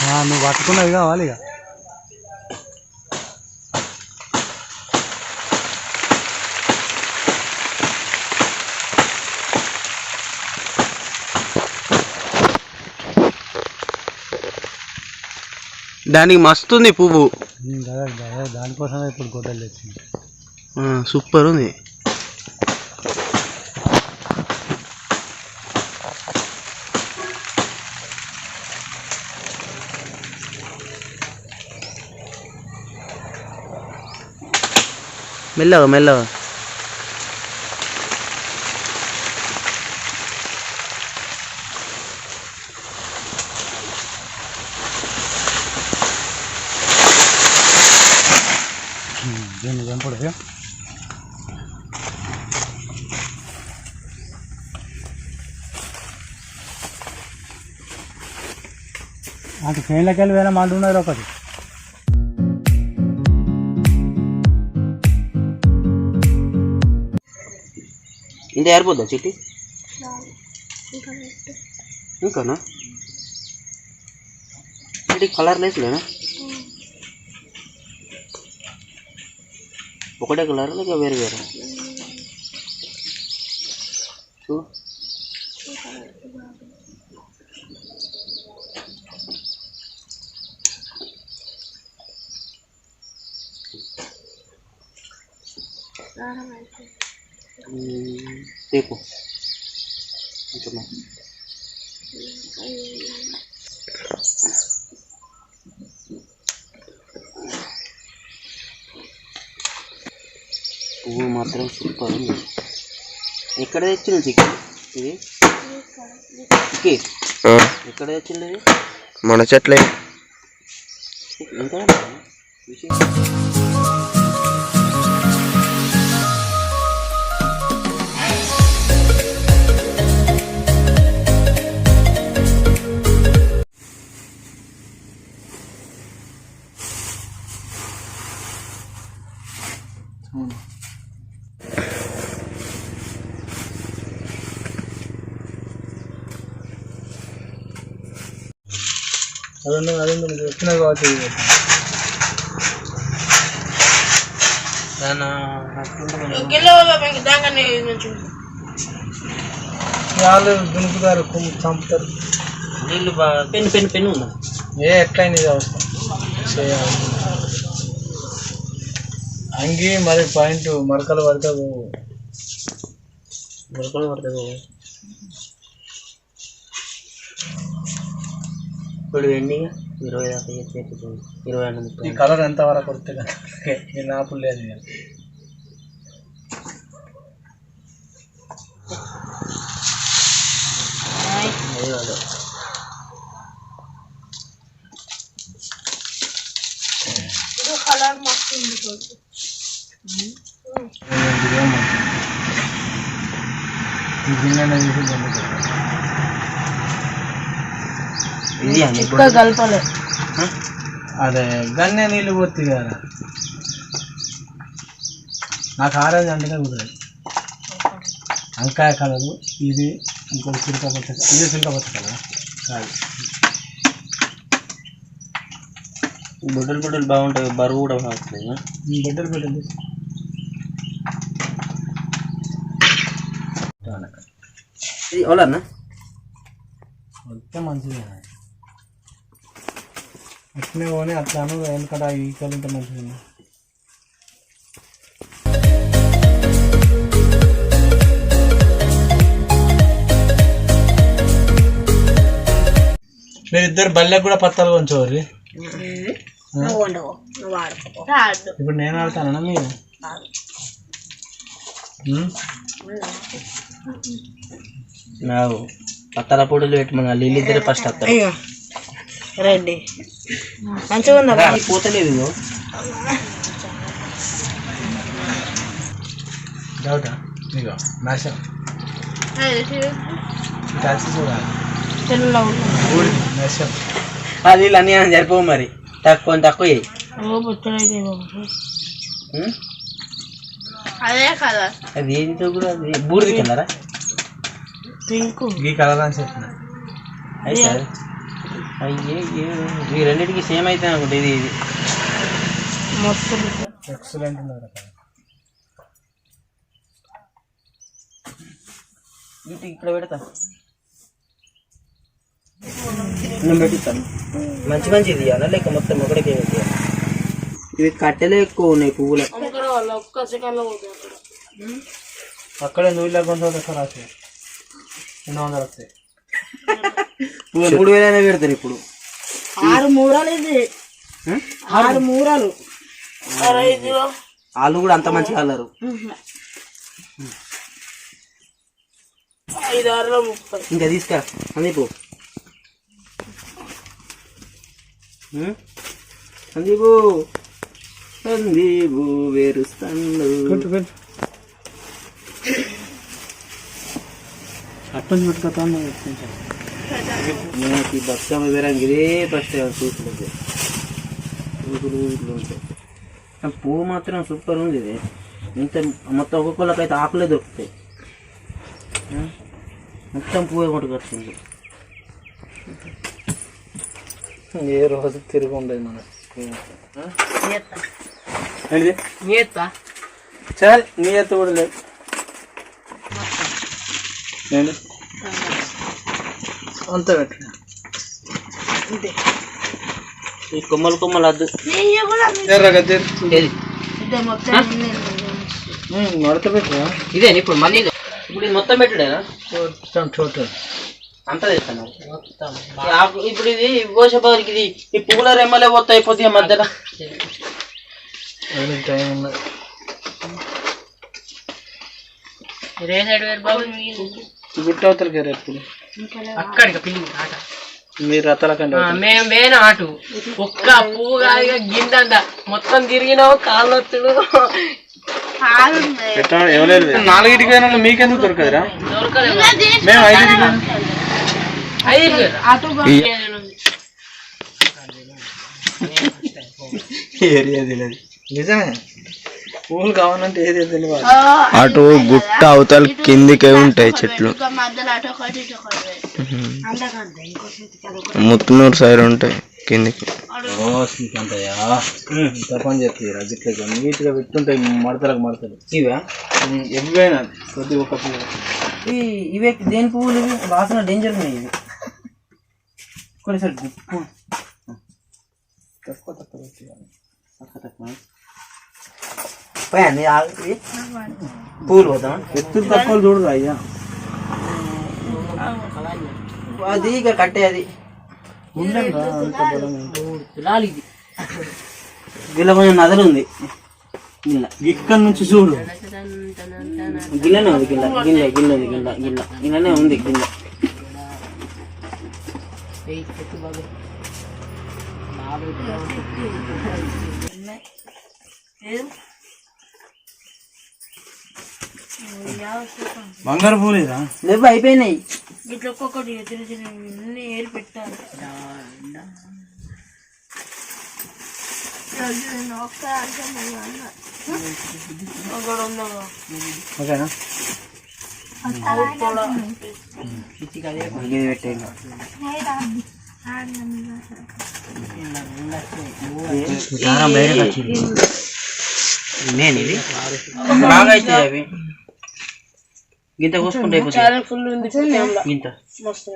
నువ్వు పట్టుకున్నది కావాలి ఇక. దానికి మస్తుంది పువ్వు. ఉమ్, అదే అదే దానికోసమే ఇప్పుడు గొడ్డలు తెచ్చింది సూపర్ ఉంది. మెల్లగా మెల్లగా. దీన్ని చంపడు ఇక అటు ట్రైన్లోకి వెళ్ళి వేరే మాట ఉన్నది ఒకటి. ఇంత ఏరిపోద్దా చెట్టి? ఇంకానా? చెట్టి కలర్ లేనా? ఒకటే కలర్ లేక వేరు వేరు? చూ. రేపు కొంచెం పువ్వు మాత్రం సూపర్ ఉంది ఎక్కడ తెచ్చిన చికెన్ ఇది చికెన్ ఎక్కడ తెచ్చింది ఇది మన చెట్లే ఇంకా విషయం అదే అదే నువ్వు చెప్పినా కాబట్టి. వాళ్ళు దునుకుతారు చంపుతారు. నీళ్ళు బాగా పెన్ను పెన్ను పెన్ను ఉందా? ఏ ఎట్లయినా ఇది అవసరం. చేయాలి. అంగి మరి పాయింట్ మరకలు పడితే పోవు. మొలకలు ఇప్పుడు ఎండింగ్ ఇరవై దాకా చేసి ఇరవై రెండు ముప్పై ఈ కలర్ ఎంత వరకు వస్తే కదా ఈ నాపులు లేదు ఇక. అదే అదే ఇదేమో. ఈ గిన్నె చూసి అని కలపలే అదే గన్నె నీళ్ళు పోతుంది కదా. నాకు ఆరెంజ్ అంటేనే కుదరదు. వంకాయ కలరు ఇది ఇంకొక చిలక పచ్చ ఇది చిలక పచ్చ కలర్ కాదు. బుడ్డలు బుడ్డలు బాగుంటాయి బరువు కూడా బాగుంటుంది ఈ బిడ్డలు పెట్టండి ఇది ఎవరన్నా వస్తే మంచిది అట్లనే పోనీ అట్లాను ఎందుకంటే ఈ కలు ఉంటే మంచిది మీరు ఇద్దరు బల్లెకి కూడా పత్తాలు కొంచెం ఇప్పుడు నేను ఆడతానా మీరు? పత్తల పొడులు పెట్టమన్నా నీళ్ళు ఇద్దరే ఫస్ట్ వస్తారు. రండి. మంచిగా ఉందా? పోతలేదు నీళ్ళు అన్నీ సరిపోవు మరి. తక్కువ తక్కువ? అదే కదా. అది ఏంటో కూడా అది. బూడిది కలరా పింక్. ఈ కలర్ అని చెప్పిన. అయితే అయ్యే ఈ రెండింటికి సేమ్ అయితే అనుకుంటా. ఇది ఇది. మస్తు ఎక్సలెంట్ ఇటు ఇక్కడ పెడతా. నేను పెట్టిస్తాను. మంచి మంచి ఇది లేక మొత్తం ఒకటికే ఇవి కట్టెలే ఎక్కువ ఉన్నాయి పువ్వులు. అక్కడ నువ్వు కొంచెం రాసి రెండు వందలు వస్తాయి. మూడు వేలైనా పెడతారు ఇప్పుడు. ఆరు మూరలు ఇది? ఆరు మూరలు. వాళ్ళు కూడా అంత మంచిగా అల్లరు. ఇంకా తీసుకురా సందీపు? సందీపు. సందీపు వేరుస్తాను అట్టని పెట్టుకోతా నాకు ఈ బతుకమ్మ ఇదే ఫస్ట్ చూసుకుంటే చూసులు ఇట్లా ఉంటాయి పువ్వు మాత్రం సూపర్ ఉంది ఇది. ఇంత మొత్తం ఒక్కొక్కళ్ళకైతే ఆకులే దొరుకుతాయి? మొత్తం పువ్వే కొట్టుకొచ్చింది. ఏ రోజు తిరిగి ఉండదు చేస్తా చాలు నీ ఎత్తు కూడా లేదు. అంత పెట్టు. అంతే. ఈ కొమ్మలు కొమ్మలు అద్దు ఎర్రగా ఏది? ఇదే మొత్తం మడత పెట్టు. ఇదే ఇప్పుడు మళ్ళీ. ఇప్పుడు ఇది మొత్తం పెట్టుడేనా మొత్తం చోటు అంతా తెస్తాను ఇప్పుడు ఇది పోసే బదులుకి ఇది ఈ పువ్వుల రెమ్మలే పోతాయి అయిపోతాయి మధ్యలో. టైం ఉన్నది. గుట్ట అవతలకి ఎప్పుడు? అక్కడికి పిల్లి ఆట. మీరు రథాల కంటే మేము మేన ఆటు. ఒక్క పువ్వు కాదు గిందంత. మొత్తం తిరిగినావు కాళ్ళొత్తుడు ఎవలేదు నాలుగిటికి పోయిన వాళ్ళు మీకెందుకు దొరకదురా? మేము ఐదింటికి ఐదు ఏరియా తెలియదు. నిజమే పూలు కావాలంటే ఏది తెలియదు అటు గుట్ట అవతల కిందికే ఉంటాయి చెట్లు. ముత్తునూరు సైడ్ ఉంటాయి కిందికి. ఓ శ్రీకాంతయ్య. ఇంత పని చేస్తాయి రజిట్లకి నీట్గా పెట్టుంటాయి మడతలకు మడతలు. ఇవా? ప్రతి ఒక్క పువ్వు ఇవే దేని పువ్వులు ఇవి వాసన డేంజర్ ఉన్నాయి ఇవి. కొన్నిసారి గుప్పు తక్కువ. తక్కువ తక్కువ. పోయా నీ ఆగు ఇవి. పువ్వులు పోతామా? ఎత్తులు తక్కువ చూడరు అయ్యా. అది ఇక కట్టే అది ఉండరా అంత బలంగా తులాలు. ఇది. గిల్ల కొంచెం నదలు ఉంది. గిల్ల. ఇక్కడ నుంచి చూడు. గిల్లనే ఉంది గిల్ల. గిల్ల గిల్ల ఉంది గిల్ల గిల్ల. గిల్లనే ఉంది గిల్ల. బంగారు పూలేదా లేవు అయిపోయినాయి. ఇట్లా ఒక్కొక్కటి చిన్న చిన్న అన్ని ఏరి పెట్టాలి. ఓకేనా? నేను ఇది బాగా అవి. గింత కోసుకుంటే ఫుల్ ఉంది. గింత మస్తు.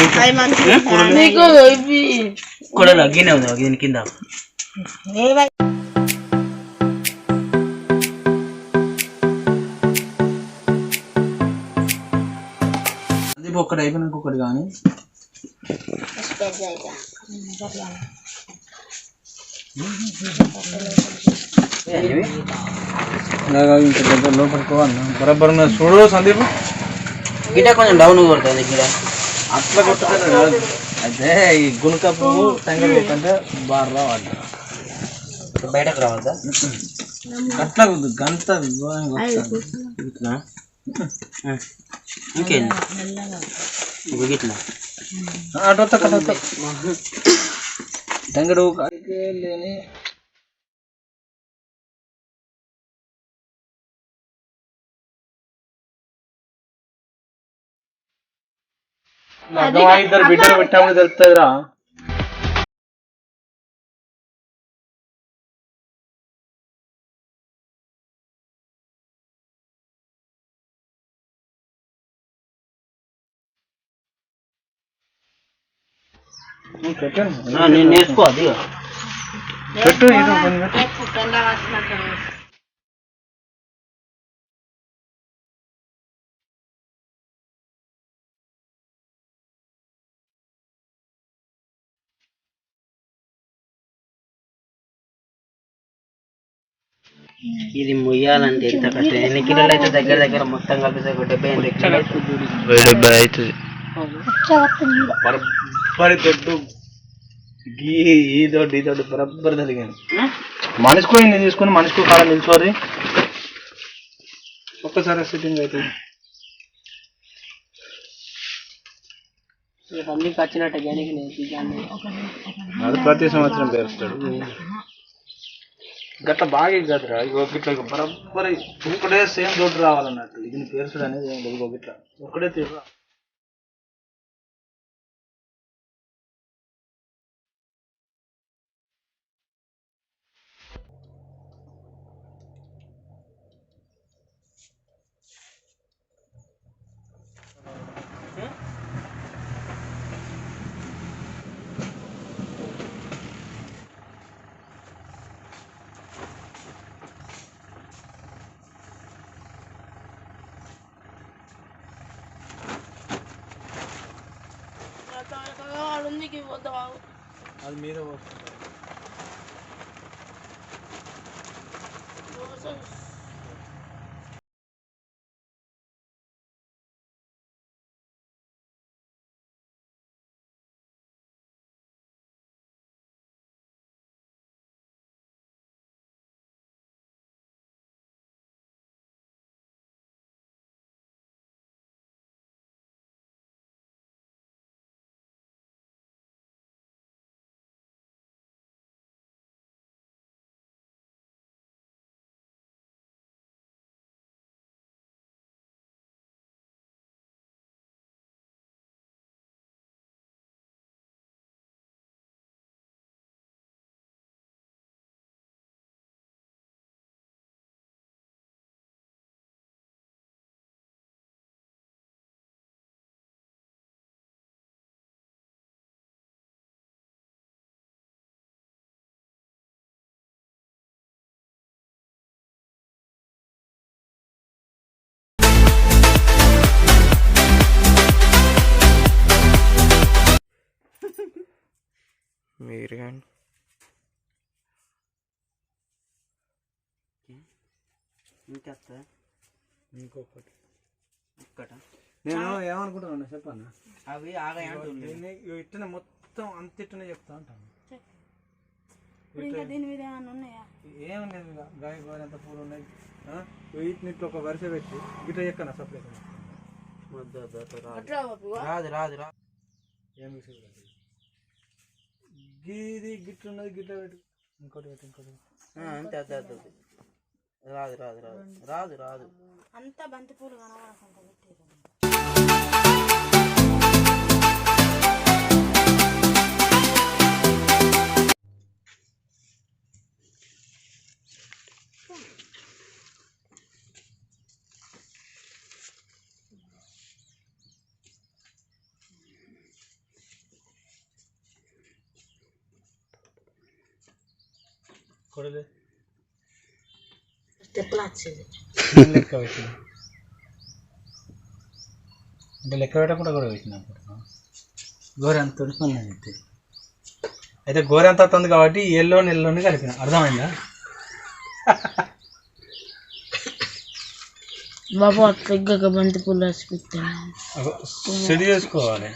నీకు మంచిగా నీకు ఇవి కొడలు గిన్నె ఉంది? దీని కింద. ఒక్కటి అయిపోయిన ఇంకొకటి కానీ. ఇలాగా ఇంత పెద్ద లోపలికి బరాబర్ బరబ్బర్ చూడు సందీప్ గిట కొంచెం డౌన్ కొడుతుంది గిట అట్లా కొట్టుకుంటే కాదు ఈ గుణక పువ్వు టంగలు పోతుంటే బాగా వాడు బయటకు రావద్దా అట్లా వద్దు, గంత ఇట్లా Gigit mo. Ano to kada to? Dangro ka. Gelene. ನಗವಾ ಇದ್ದಾರೆ ಬಿಡ್ಡರ್ ಬಿಟ್ಟಾಮಿ ತರ್ತಾಯಿದ್ರಾ నేను నేర్చుకో అది. ఇక. పెట్టు ఇది మొయ్యాలంటే ఎంత కష్టం. ఎన్ని కిలోలు అయితే దగ్గర దగ్గర మొత్తం కలిపి ఒక డెబ్బై ఎనిమిది కిలోలు. అవుతుంది. డెబ్బై అవుతుంది ఈ దొడ్డు ఈ దొడ్డు బరబ్బరి జరిగాను మనిషికి ఇన్ని తీసుకుని మనిషికి కాలం నిల్చోరి ఒక్కసారి సిట్టింగ్ అవుతుంది అన్ని వచ్చినట్టే జనికి నేను అది ప్రతి సంవత్సరం పేరుస్తాడు. గట్ల బాగా కదరా. ఇగో గిట్ల బరబ్బరి ఒకటే సేమ్ దొడ్డు రావాలన్నట్టు. ఇది పేరుస్తాడు అనేది గిట్ల. ఒకటే తీరు ఉంది పోతావా అది మీరే మీరు కానీ. ఇంకా వస్తుందా? ఇంకొకటి. ఒక్కటా? నేను ఏమనుకుంటున్నా చెప్పన్నా అవి ఆగాయి ఇట్టనే మొత్తం అంత ఇట్టనే చెప్తా ఉంటాను ఏం లేదు గాయ గోర ఎంత పూలు ఉన్నాయి. ఆ? వీటిని ఇట్లా ఒక వరుస పెట్టి గిట్ట చెక్కన సప్లై రాదు. రాదు రాదు ఏం విషయం గీది గిట్ల ఉన్నది గిట్ల పెట్టు ఇంకోటి పెట్టు. ఇంకోటి అంతే అంతే అంతే అంతే. రాదు రాదు రాదు. రాదు రాదు. అంతా బంతి పూలు కనబడకుండా పెట్టారు కొడలే స్టెప్లు వచ్చింది లెక్క పెట్టిన అంటే లెక్క పెట్టకుండా కూడా పెట్టిన గోరె అంత ఉడుకున్నది అయితే గోరె అంత వస్తుంది కాబట్టి ఎల్లో నెల్లోని కలిపిన అర్థమైందా బాబు అట్లా బంతి పూలు రాసి పెట్టాను చేసుకోవాలి